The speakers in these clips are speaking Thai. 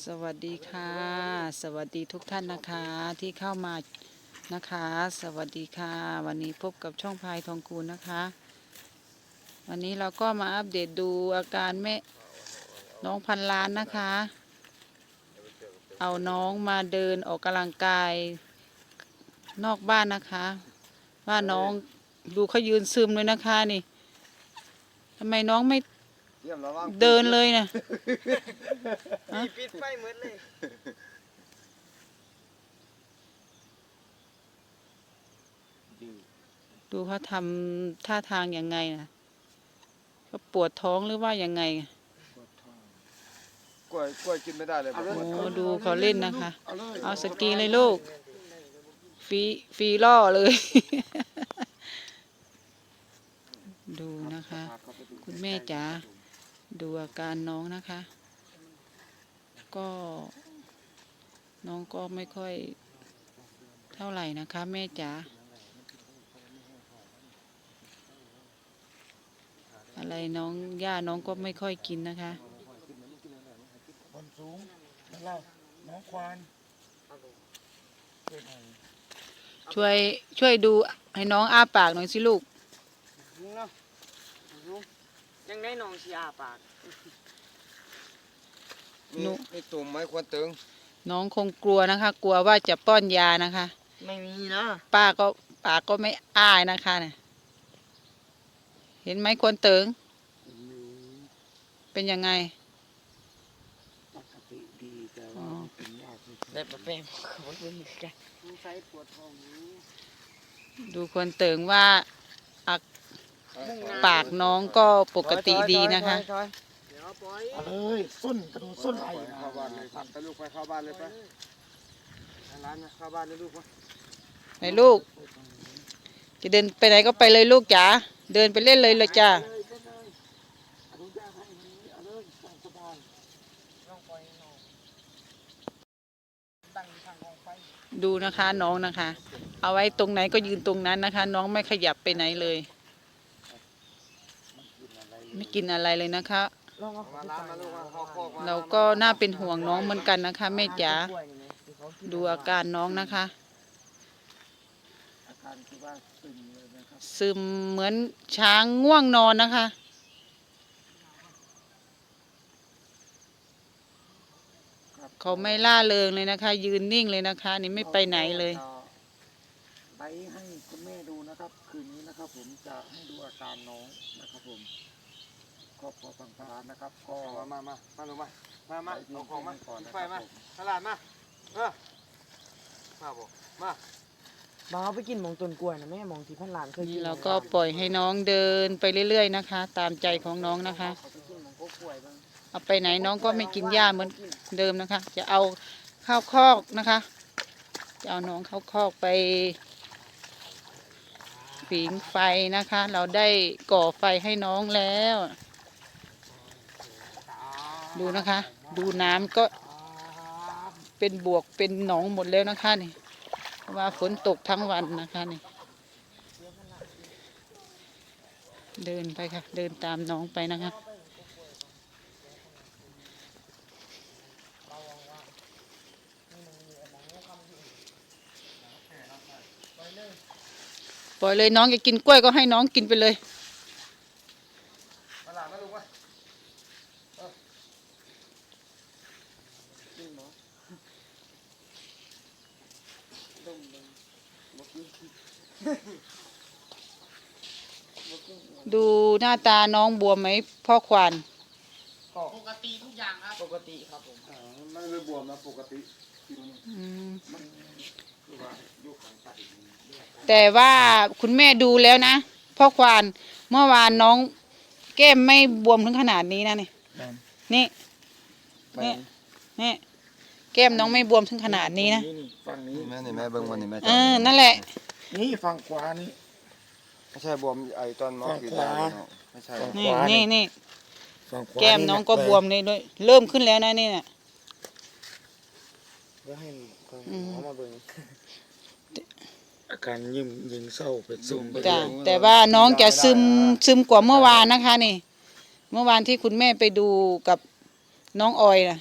สวัสดีค่ะ สวัสดีทุกท่านนะคะที่เข้ามานะคะ สวัสดีค่ะ วันนี้พบกับช่องพายทองคูณนะคะ วันนี้เราก็มาอัปเดตดูอาการแม่น้องพันล้านนะคะ เอาน้องมาเดินออกกำลังกายนอกบ้านนะคะ ว่าน้องดูเขายืนซึมเลยนะคะนี่ทำไมน้องไม่ เยี่ยมแล้วว่างเดินเลยนะมีปิดไฟหมดเลยดูเขาทำท่าทางยังไงนะเขาปวดท้องหรือว่ายังไงกล้วยกล้วยกินไม่ได้เลยโอ้ดูเขาเล่นนะคะ เอาสกีเลยลูกฟรีฟรีล่อเลย ดูนะคะ คุณแม่จ๋า ดูอาการน้องนะคะ ก็น้องก็ไม่ค่อยเท่าไหร่นะคะ แม่จ๋าอะไรน้องย่าน้องก็ไม่ค่อยกินนะคะบนสูงนั่นแหละน้องควานช่วยช่วยดูให้น้องอ้าปากหน่อยสิลูกลุงเนาะลุง ยังได้น้องชีอาปากมีมีตุ่มไม้ควรตึงน้องคงกลัวนะคะ กลัวว่าจะป้อนยานะคะ ไม่มีนะป้าก็ปากก็ไม่อ้ายนะคะเนี่ยเห็นไหมควรเติงเป็นยังไง ปกติดีแต่ว่าเป็นยากที่สุดได้ปะเป็นมันเป็นกันลุงใส่ปวดท้องอยู่ดูควรเติงว่าอักมุ่งหน้ ปากน้องก็ปกติดีนะคะเดี๋ยวปล่อยเอาเลยส้นกระโดดส้นไหลไปเข้าบ้านเลยไปลูกไปเข้าบ้านเลยไปร้านนะเข้าบ้านเลยลูกไปไหนลูก จะเดินไปไหนก็ไปเลยลูกจ๋าเดินไปเล่นเลยเลยจ้าเลยก็เลยอนุญาตให้วันนี้เอาเลยตามสบายน้องปล่อยน้องตั้งทางของไฟดูนะคะน้องนะคะ เอาไว้ตรงไหนก็ยืนตรงนั้นนะคะ น้องไม่ขยับไปไหนเลย ไม่กินอะไรเลยนะคะลองเอามาร้านมาลูกมาเข้าโคกมาเราก็น่าเป็นห่วงน้องเหมือนกันนะคะแม่จ๋ากล้วยนี่ไหมที่เขากินดูอาการน้องนะคะอาการคือว่าซึมเลยนะครับซึมเหมือนช้างง่วงนอนนะคะเขาไม่ล่าเริงเลยนะคะ ยืนนิ่งเลยนะคะ นี่ไม่ไปไหนเลยจะไปให้คุณแม่ดูนะครับ คืนนี้นะครับ ผมจะให้ดูอาการน้องนะครับผม ครอบครัวสังขารนะครับ ก็มามามามาลูกมา มามาไปที่เอาของมาก่อนนะไฟครับมาผมตลาดมาเออมาบอกมามาเอาไปกินหมองต้นกล้วยนะแม่หมองที่พันหลานเคยกินี่นเราก็ปล่อยให้น้องเดินไปเรื่อยๆนะคะ ตามใจของน้องนะคะ เขาไปกินหมองกล้วยบ้างเอาไปไหนน้องก็ไม่กินหญ้าเหมือนเดิมนะคะ จะเอาเข้าคอกนะคะ จะเอาน้องเข้าคอกไปผิงไฟนะคะ เราได้ก่อไฟให้น้องแล้ว ดูนะคะ ดูน้ำก็เป็นบวกเป็นหนองหมดแล้วนะคะนี่เพราะว่าฝนตกทั้งวันนะคะนี่ เดินไปค่ะ เดินตามน้องไปนะคะปล่อยเลยน้องจะกินกล้วยก็ให้น้องกินไปเลย ตลาดมาลูกมาดูหน้าตาน้องบวมไหมพ่อควานปกติทุกอย่างครับปกติครับผมอ่าไม่ได้บวมนะปกติอืมคือว่ายุคของตัดอีกแต่ว่าคุณแม่ดูแล้วนะพ่อควานเมื่อวานน้องแก้มไม่บวมถึงขนาดนี้นะนี่ นี่นี่ นี่ แก้มน้องไม่บวมถึงขนาดนี้นะนี่ฝั่งนี้แม่นี่แม่เบิ้งวันนี้แม่เออนั่นแหละ นี่ฝั่งขวานี่ไม่ใช่บวมไอ้ตอนหมอขีดยาเนาะไม่ใช่ฝั่งนี่ขวานี่นี่ฝั่งขวาแก้มน้องก็บวมเลยด้วยเริ่มขึ้นแล้วนะนี่น่ะเดี๋ยวให้อืมเขามาเบิ่งอาการยิ้มยิงเศร้าเป็นซึมไปจ้ะเลยแต่ว่าน้องจะซึมซึมกว่าเมื่อวานนะคะนี่ เมื่อวานที่คุณแม่ไปดูกับน้องออยนะ อัน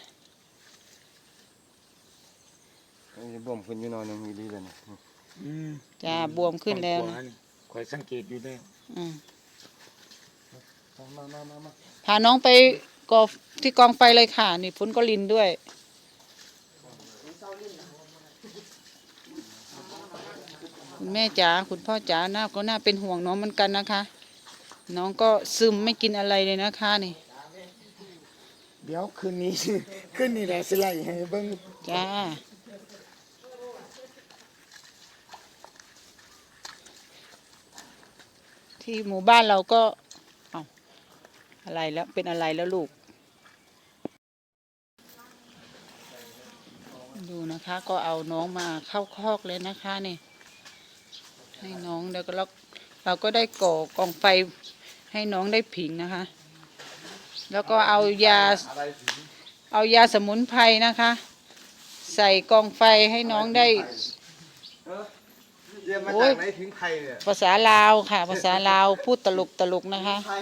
นี้ บ่มขึ้นอยู่หนอนหนึงอีหลีเลยนี่อืมจ้าบวมขึ้นแล้วขวานี่คอยสังเกตอยู่แล้วอืมมามามามาพาน้องไปกอที่กองไฟเลยค่ะ นี่ฝนก็ลินด้วย คุณแม่จ๋าคุณพ่อจ๋าน่าก็น่าเป็นห่วงน้องเหมือนกันนะคะ น้องก็ซึมไม่กินอะไรเลยนะคะนี่ เดี๋ยวคืนนี้ คืนนี้แหละสิไล่ให้เบิ่งจ้า ที่หมู่บ้านเราก็เอาอะไรแล้วเป็นอะไรแล้วลูก ดูนะคะก็เอาน้องมาเข้าคอกเลยนะคะนี่ให้น้องแล้วก็เราเราก็ได้ก่อกองไฟให้น้องได้ผิงนะคะ แล้วก็เอายาเอายาสมุนไพรนะคะ ใส่กองไฟให้น้องได้ เยี่ยมมาโอ้จายกไหนถึงไทยเนี่ยภาษาลาวค่ะ ภาษาลาวพูดตลกตลกนะคะ ไทย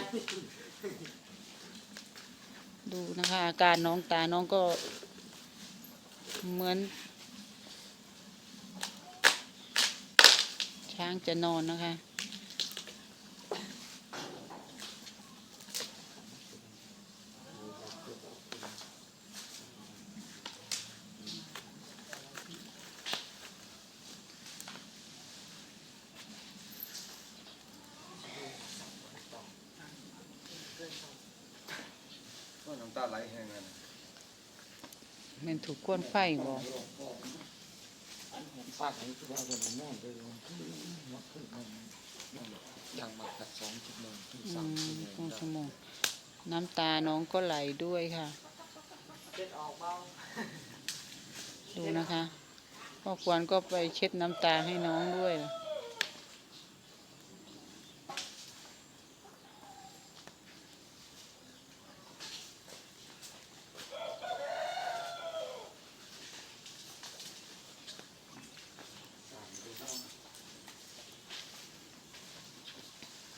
ดูนะคะ อาการน้องตาน้องก็เหมือน ช้างจะนอนนะคะำตาไหลแห้งเลยนะมันถูกก้นไฟบ่ฝากให้ทุกคนนอนไปลงคืนมาคืนมันยังมาตัดสองชั่วโมงถึงอืสามมชั่วโมงคงชั่วโมง น้ำตาน้องก็ไหลด้วยค่ะเช็ดออกเบาดูนะคะพ่อควรก็ไปเช็ดน้ำตาให้น้องด้วย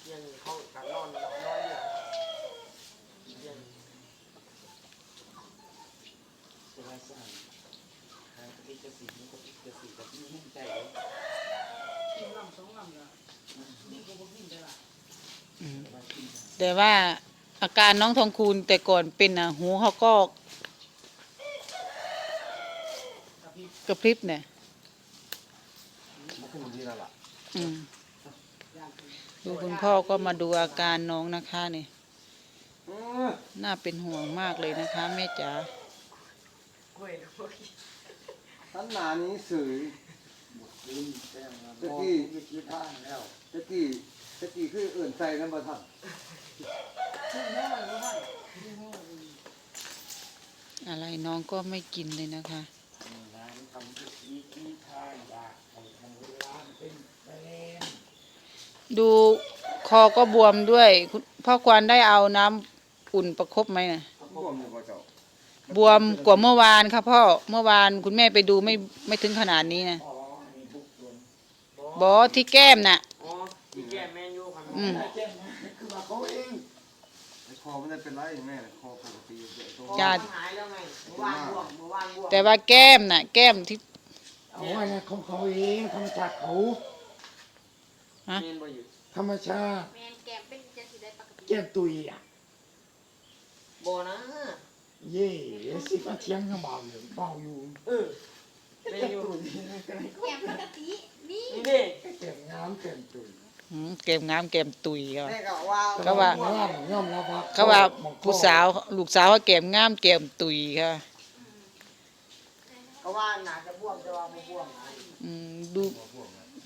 เย็นเขากันนอนนอนน้อยเดียวเย็น เวลาสานหาที่จะสีมันก็จะสีแบบนี้มั่นใจเลย แต่ว่าอาการน้องทองคูณแต่ก่อนเป็นอะ หูเขาก็กระพริบเนี่ยมันขึ้นดีแล้วล่ะอืมดูคุณพ่อก็มาดูอาการน้องนะคะนี่อื้อน่าเป็นห่วงมากเลยนะคะแม่จ๋ากล้วยนะพวกนี้ท่านหนานี้สื่อลืมแจ้งมาตะบอกกี้มีกี่ท่านแล้วตะกี้ ตะกี้คือเอื่นใจนั่นบ่ทันอะไรน้องก็ไม่กินเลยนะคะ ร้านทำทุกทีกี่ท่าอยากให้ทำเวลาเป็นไปล่นดูคอก็บวมด้วยคุณพ่อควานได้เอาน้ำอุ่นประคบไหมนะบวมอยู่บ่เจ้าบวมกว่าเมื่อวานค่ะพ่อเมื่อวานคุณแม่ไปดูไม่ไม่ถึงขนาดนี้นะอ๋อมีบุกส่วบอที่แก้มน่ะ อ๋อที่แก้แมนยูครับ อืมแจ้งมาคือว่าเขาเองไอ้คอมันได้เป็นไรแม่คอปกติอยู่ตัวพอจ้ามันหายแล้วไงเมื่อวานบวมเมื่อวานบวมแต่ว่าแก้มน่ะ แก้มที่เอาไว้นะของเขาเองธรรมชาติเขาเมนบ่อยู่ธรรมชาติแมนแกมเป็นจะสิได้ปกติแก้มตุยอะบ่นะเย่สิมาเทียงกันเบาอยู่เบาอยู่เออเมนยูตุยก็ได้แกมปกตินี่นี่เด็กแก้มงามแก้มตุย อืมแก้มงามแก้มตุยก็แม่ก็ว่า ก็ว่า ย่อมรับว่าเขาว่าผู้สาวลูกสาวว่าแก้มงามแก้มตุยค่ะ ก็ว่าน่าจะบวมแต่ว่าบ่บวมอืมดู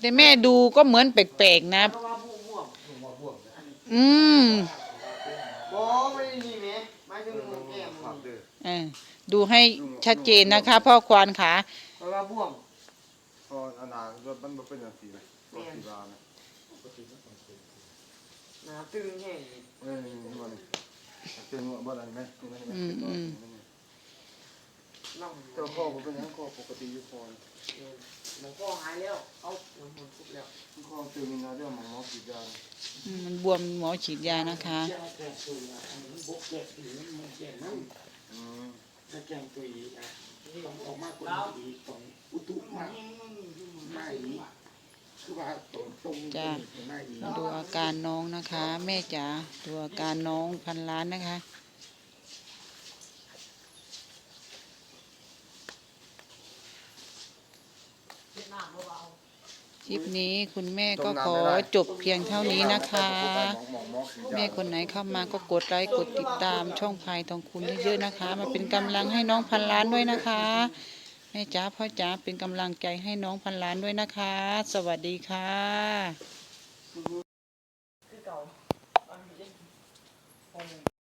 แต่แม่ดูก็เหมือนแปลกๆนะเพราะว่าผู้บวมอืมบ่ไม่ได้นี่แม่หมายถึงแก้มฝากเด้อเออดูให้ชัดเจนนะคะ พ่อควานขาเพราะว่าบวมพออันนั้นมันบ่เป็นจังซี่เลยก็สิว่านะ หนาตึงแห้งเอ้ยนี่มันเป็นบ่อะไรไหมนี่มันอืมอืมน้องเจ้าคอบ่เป็นหยังคอปกติอยู่คอมันก็หายแล้วเอาน้ำมันคุบแล้วคอตึงนะเรื่องหมอฉีดยาอืมมันบวมหมอฉีดยานะคะแก้มตุยอะมันบกแก้มตุยมันแก้มนั่นอืมถ้าแกงตัวอีนะต้องออกมากกว่านี้อีกต้องอุตุมากม จ้ะมากอีกดูอาการน้องนะคะ แม่จ๋าดูอาการน้องพันล้านนะคะ คลิปนี้คุณแม่ก็ขอจบเพียงเท่านี้นะคะ แม่คนไหนเข้ามาก็กดไลค์กดติดตามช่องพายทองคุณเยอะๆนะคะ มาเป็นกำลังให้น้องพันล้านด้วยนะคะแม่จ๋าพ่อจ๋าเป็นกำลังใจให้น้องพันล้านด้วยนะคะ สวัสดีค่ะ